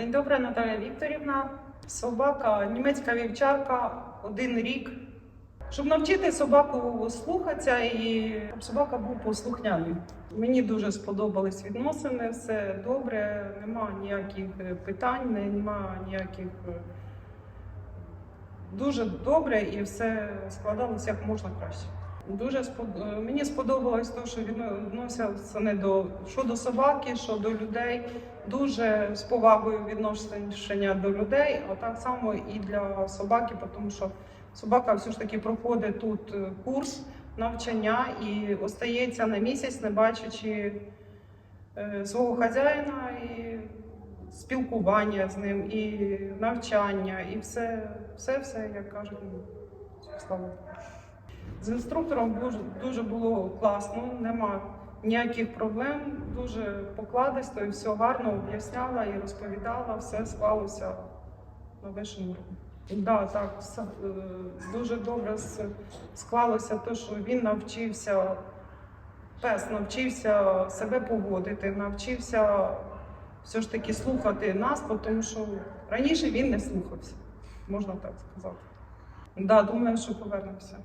День добре, Наталія Вікторівна. Собака, німецька вівчарка, один рік. Щоб навчити собаку слухатися і щоб собака був послухняним. Мені дуже сподобались відносини, все добре, нема ніяких е, питань, нема ніяких. е, Дуже добре і все складалося як можна краще. Дуже спод- е, мені сподобалось те, що відносився не до що до собаки, що до людей. Дуже з повагою відношення до людей, а так само і для собаки, тому що собака все ж таки проходить тут е, курс навчання і остається на місяць, не бачачи е, свого хазяїна і спілкування з ним, і навчання, і все, все, все як кажуть, ну, слава. З інструктором дуже, дуже було класно, нема ніяких проблем, дуже покладисто і все гарно об'ясняла і розповідала, все склалося на рівні. Да, так, е, дуже добре склалося те, що він навчився, пес навчився себе поводити, навчився все ж таки слухати нас, тому що раніше він не слухався, можна так сказати. Да, думаю, що повернемося.